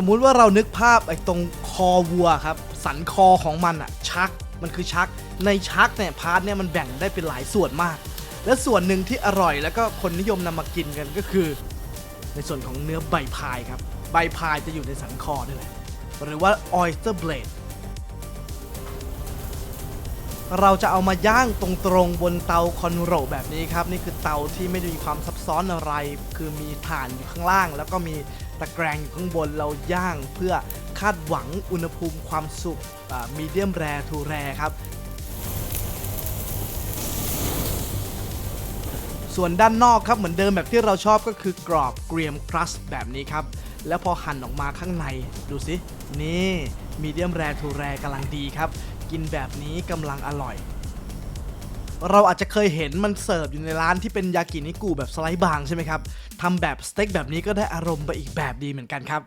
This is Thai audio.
สมมุติว่าเรานึกภาพไอ้ตรงคอวัวครับ สันคอของมันอะชัก มันคือชัก ในชักเนี่ยพาร์ทเนี่ยมันแบ่งได้เป็นหลายส่วนมาก และส่วนหนึ่งที่อร่อยแล้วก็คนนิยมนำมากินกันก็คือ ในส่วนของเนื้อใบพายครับ ใบพายจะอยู่ในสันคอนี่แหละหรือว่า oyster blade เราจะเอามาย่างตรงๆบนเตาคอนโรแบบนี้ครับ นี่คือเตาที่ไม่ได้มีความซับซ้อนอะไร คือมีถ่านอยู่ข้างล่าง แล้วก็มี ตะแกรงอยู่ข้างบนเราย่างเพื่อคาดหวังอุณหภูมิความสุกมีเดียมแรทูแรครับ ส่วนด้านนอกครับเหมือนเดิมแบบที่เราชอบก็คือกรอบเกรียมครัสแบบนี้ครับ แล้วพอหั่นออกมาข้างในดูสิ นี่มีเดียมแรทูแรกำลังดีครับ กินแบบนี้กำลังอร่อย เราอาจจะเคยเห็นมันเสิร์ฟอยู่ในร้านที่เป็นยากินิกุแบบสไลด์บางใช่ไหมครับทำแบบสเต็กแบบนี้ก็ได้อารมณ์ไปอีกแบบดีเหมือนกันครับ